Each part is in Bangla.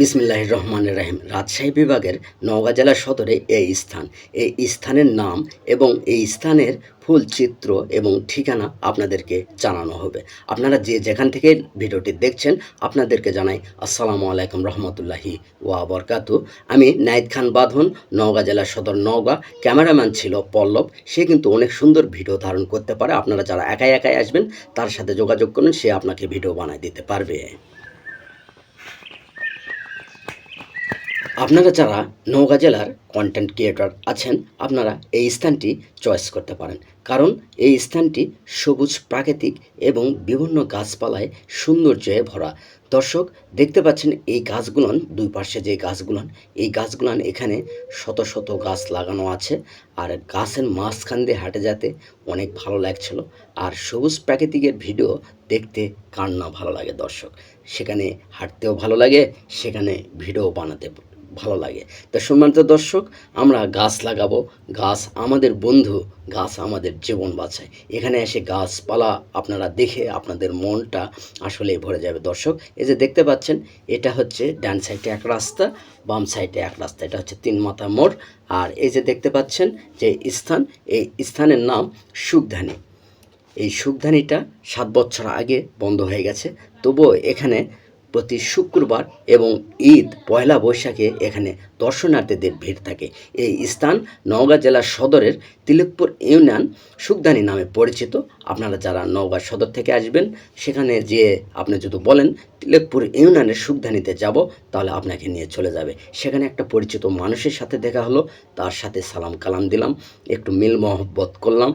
বিসমিল্লাহ রহমান রাহিম। রাজশাহী বিভাগের নওগাঁ জেলা সদরে এই স্থান। এই স্থানের নাম এবং এই স্থানের ফুল চিত্র এবং ঠিকানা আপনাদেরকে জানানো হবে। আপনারা যে যেখান থেকে ভিডিওটি দেখছেন, আপনাদেরকে জানাই আসসালামু আলাইকুম রহমতুল্লাহি ওয়া বরকাতু আমি নাইদ খান বাঁধন, নওগাঁ জেলা সদর নওগাঁ। ক্যামেরাম্যান ছিল পল্লব। সে কিন্তু অনেক সুন্দর ভিডিও ধারণ করতে পারে। আপনারা যারা একাই একাই আসবেন, তার সাথে যোগাযোগ করুন, সে আপনাকে ভিডিও বানায় দিতে পারবে। আপনারা যারা নওগাঁ জেলার কন্টেন্ট ক্রিয়েটর আছেন, আপনারা এই স্থানটি চয়েস করতে পারেন। কারণ এই স্থানটি সবুজ প্রাকৃতিক এবং বিভিন্ন গাছপালায় সৌন্দর্যে ভরা। দর্শক, দেখতে পাচ্ছেন এই গাছগুলোন, দুই পাশে যে গাছগুলোন, এই গাছগুলান এখানে শত শত গাছ লাগানো আছে আর গাছের মাঝখান দিয়ে হাঁটে যেতে অনেক ভালো লাগছিল। আর সবুজ প্রাকৃতিকের ভিডিও দেখতে কার না ভালো লাগে দর্শক? সেখানে হাঁটতেও ভালো লাগে, সেখানে ভিডিও বানাতে ভালো লাগে। তো সম্মানিত দর্শক, আমরা গাছ লাগাবো। গাছ আমাদের বন্ধু, গাছ আমাদের জীবন বাঁচায়। এখানে এসে গাছপালা আপনারা দেখে আপনাদের মনটা আসলে ভরে যাবে। দর্শক, এই যে দেখতে পাচ্ছেন, এটা হচ্ছে ডান সাইডে এক রাস্তা, বাম সাইডে এক রাস্তা। এটা হচ্ছে তিন মাথা মোড়। আর এই যে দেখতে পাচ্ছেন, যে স্থান, এই স্থানের নাম সুখধানী। এই সুখধানীটা সাত বছর আগে বন্ধ হয়ে গেছে। তবুও এখানে প্রতি শুক্রবার এবং ঈদ পয়লা বৈশাখে এখানে দর্শনার্থীদের ভিড় থাকে। এই স্থান নওগাঁ জেলার সদরের তিলকপুর ইউনিয়ন সুখদানি নামে পরিচিত। আপনারা যারা নওগাঁ সদর থেকে আসবেন, সেখানে যে আপনি যদি বলেন, তিলকপুর ইউনিয়নের সুখদানিতে যাব, তাহলে আপনাকে নিয়ে চলে যাবে। সেখানে একটা পরিচিত মানুষের সাথে দেখা হলো, তার সাথে সালাম কালাম দিলাম, একটু মিল মহব্বত করলাম।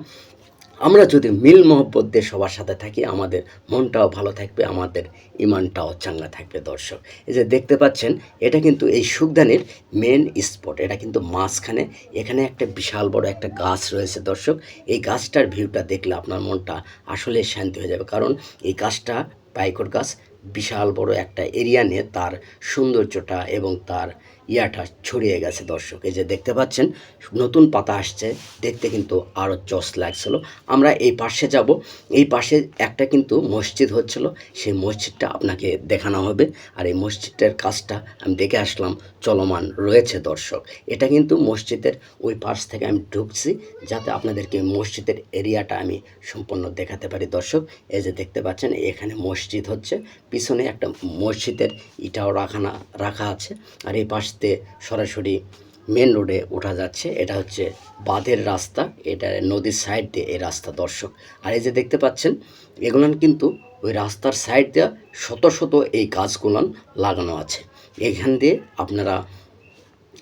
আমরা যদি মিল মহব্বত দিয়ে সবার সাথে থাকি, আমাদের মনটাও ভালো থাকবে, আমাদের ইমানটাও চাঙ্গা থাকবে দর্শক। এই যে দেখতে পাচ্ছেন, এটা কিন্তু এই সুখদানির মেন স্পট এটা কিন্তু মাঝখানে, এখানে একটা বিশাল বড় একটা গাছ রয়েছে দর্শক। এই গাছটার ভিউটা দেখলে আপনার মনটা আসলে শান্তি হয়ে যাবে। কারণ এই গাছটা পাইকর গাছ, বিশাল বড় একটা এরিয়া নিয়ে তার সৌন্দর্যটা এবং তার ইয়াটা ছড়িয়ে গেছে, দর্শক। এই যে দেখতে পাচ্ছেন, নতুন পাতা আসছে, দেখতে কিন্তু আরও চস লাগছিল। আমরা এই পাশে যাব, এই পাশে একটা কিন্তু মসজিদ হচ্ছিল, সেই মসজিদটা আপনাকে দেখানো হবে। আর এই মসজিদটার কাজটা আমি দেখে আসলাম চলমান রয়েছে, দর্শক। এটা কিন্তু মসজিদের ওই পাশ থেকে আমি ঢুকছি যাতে আপনাদেরকে মসজিদের এরিয়াটা আমি সম্পূর্ণ দেখাতে পারি, দর্শক। এই যে দেখতে পাচ্ছেন, এখানে মসজিদ হচ্ছে। পিছনে একটা মসজিদের ইটাও রাখানা রাখা আছে। আর এই পাশ দিয়ে সরাসরি মেন রোডে ওঠা যাচ্ছে। এটা হচ্ছে বাঁধের রাস্তা। এটা নদীর সাইড দিয়ে এই রাস্তা, দর্শক। আর এই যে দেখতে পাচ্ছেন, এগুলান কিন্তু ওই রাস্তার সাইড দিয়ে শত শত এই গাছগুলান লাগানো আছে। এখান দিয়ে আপনারা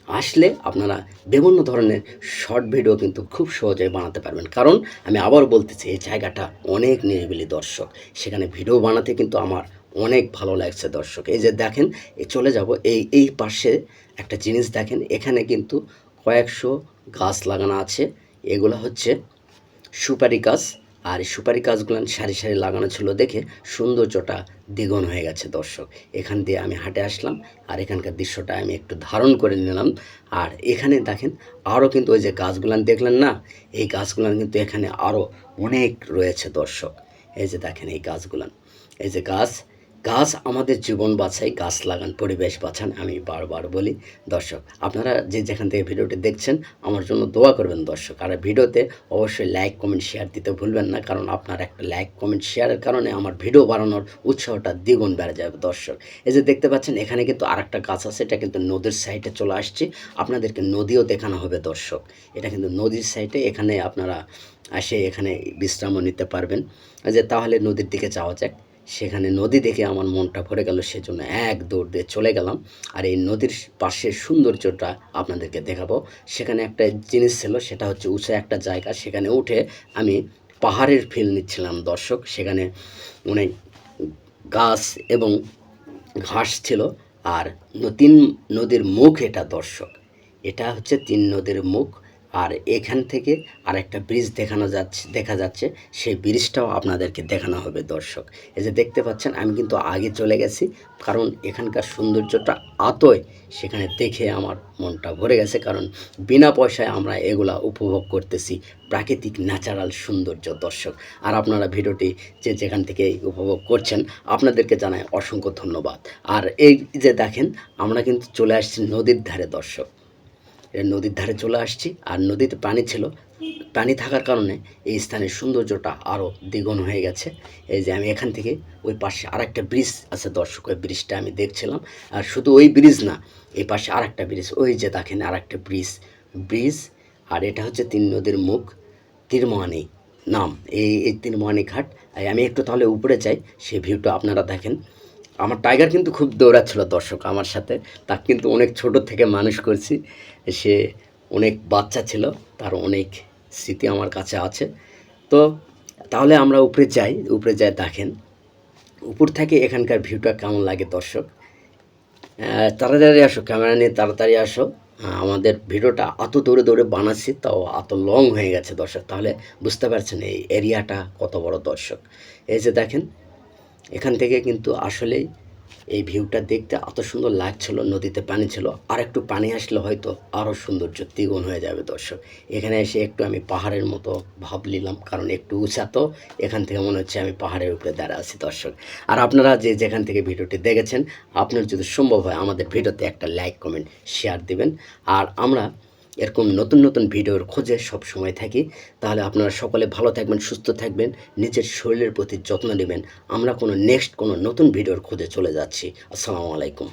আসলে আপনারা বিভিন্ন ধরনের শর্ট ভিডিও কিন্তু খুব সহজে বানাতে পারবেন। কারণ আমি আবার বলতেছি, এই জায়গাটা অনেক নিরিবিলি দর্শক। সেখানে ভিডিও বানাতে কিন্তু আমার অনেক ভালো লাগছে দর্শক। এই যে দেখেন চলে যাব। এই এই পাশে একটা জিনিস দেখেন, এখানে কিন্তু কয়েকশো গাছ লাগানো আছে। এগুলো হচ্ছে সুপারি গাছ। আর সুপারি গাছগুলো সারি সারি লাগানো ছিল দেখে সৌন্দর্যটা দ্বিগুণ হয়ে গেছে, দর্শক। এখান দিয়ে আমি হাঁটে আসলাম আর এখানকার দৃশ্যটা আমি একটু ধারণ করে নিলাম। আর এখানে দেখেন, আরও কিন্তু ওই যে গাছগুলান দেখলেন না? এই গাছগুলান কিন্তু এখানে আরও অনেক রয়েছে, দর্শক। এই যে দেখেন এই গাছগুলান এই যে গাছ গাছ আমাদের জীবন বাঁচায় গাছ লাগান, পরিবেশ বাঁচান আমি বারবার বলি, দর্শক, আপনারা যে যেখান থেকে ভিডিওটি দেখছেন, আমার জন্য দোয়া করবেন দর্শক। আর ভিডিওতে অবশ্যই লাইক কমেন্ট শেয়ার দিতে ভুলবেন না, কারণ আপনার একটা লাইক কমেন্ট শেয়ারের কারণে আমার ভিডিও বানানোর উৎসাহটা দ্বিগুণ বেড়ে যাবে দর্শক। এই যে দেখতে পাচ্ছেন, এখানে কিন্তু আরেকটা গাছ আছে, এটা কিন্তু নদীর সাইডে চলে আসছি, আপনাদেরকে নদীও দেখানো হবে দর্শক। এটা কিন্তু নদীর সাইডে এখানে আপনারা আসে এখানে বিশ্রামও নিতে পারবেন। যে তাহলে নদীর দিকে যাওয়া যাক। সেখানে নদী দেখে আমার মনটা ভরে গেল, সেজন্য এক দৌড় দিয়ে চলে গেলাম। আর এই নদীর পাশের সৌন্দর্যটা আপনাদেরকে দেখাবো। সেখানে একটা জিনিস ছিল, সেটা হচ্ছে উঁচু একটা জায়গা। সেখানে উঠে আমি পাহাড়ের ফিল নিচ্ছিলাম, দর্শক। সেখানে অনেক গাছ এবং ঘাস ছিল। আর তিন নদীর মুখ এটা, দর্শক। এটা হচ্ছে তিন নদীর মুখ। আর এখান থেকে আরেকটা ব্রিজ দেখানো যাচ্ছে, দেখা যাচ্ছে। সেই ব্রিজটাও আপনাদেরকে দেখানো হবে, দর্শক। এই যে দেখতে পাচ্ছেন, আমি কিন্তু আগে চলে গেছি, কারণ এখানকার সৌন্দর্যটা আতই সেখানে দেখে আমার মনটা ভরে গেছে, কারণ বিনা পয়সায় আমরা এগুলা উপভোগ করতেছি। প্রাকৃতিক ন্যাচারাল সৌন্দর্য, দর্শক। আর আপনারা ভিডিওটি যে যেখান থেকে উপভোগ করছেন, আপনাদেরকে জানাই অসংখ্য ধন্যবাদ। আর এই যে দেখেন, আমরা কিন্তু চলে আসছি নদীর ধারে, দর্শক। নদীর ধারে চলে আসছি। আর নদীতে পানি ছিল। পানি থাকার কারণে এই স্থানের সৌন্দর্যটা আরও দ্বিগুণ হয়ে গেছে। এই যে আমি এখান থেকে ওই পাশে আরেকটা ব্রিজ আছে দর্শক, ওই ব্রিজটা আমি দেখছিলাম। আর শুধু ওই ব্রিজ না এই পাশে আরেকটা ব্রিজ, ওই যে দেখেন আরেকটা ব্রিজ। ব্রিজ, আর এটা হচ্ছে তিন নদীর মুখ তিরমোহানি নাম। এই এই ঘাট। আমি একটু তাহলে উপরে যাই সেই ভিউটা আপনারা দেখেন। আমার টাইগার কিন্তু খুব দৌড়াচ্ছিল দর্শক আমার সাথে। তাকে কিন্তু অনেক ছোট থেকে মানুষ করছি। সে অনেক বাচ্চা ছিল, তার অনেক স্মৃতি আমার কাছে আছে। তো তাহলে আমরা উপরে যাই উপরে যাই দেখেন। উপর থেকে এখানকার ভিউটা কেমন লাগে দর্শক? তাড়াতাড়ি আসো ক্যামেরা নিয়ে তাড়াতাড়ি আসো। আমাদের ভিডিওটা এত দৌড়ে দৌড়ে বানাচ্ছি, তাও এত লং হয়ে গেছে দর্শক। তাহলে বুঝতে পারছেন এই এরিয়াটা কত বড় দর্শক। এই যে দেখেন এখান থেকে কিন্তু আসলেই এই ভিউটা দেখতে এত সুন্দর লাগছিল, নদীতে পানি ছিল, আর একটু পানি আসলে হয়তো আরও সৌন্দর্য দ্বিগুণ হয়ে যাবে, দর্শক। এখানে এসে একটু আমি পাহাড়ের মতো ভাব নিলাম, কারণ একটু উঁচা তো, এখান থেকে মনে হচ্ছে আমি পাহাড়ের উপরে দাঁড়া আছি, দর্শক। আর আপনারা যে যেখান থেকে ভিডিওটি দেখেছেন, আপনার যদি সম্ভব হয় আমাদের ভিডিওতে একটা লাইক, কমেন্ট, শেয়ার দিবেন। আর আমরা এরকম নতুন নতুন ভিডিওর খোঁজে সব সময় থাকি। তাহলে আপনারা সকলে ভালো থাকবেন, সুস্থ থাকবেন, নিজের শরীরের প্রতি যত্ন নেবেন। আমরা কোনো নেক্সট কোনো নতুন ভিডিওর খোঁজে চলে যাচ্ছি। আসসালামু আলাইকুম।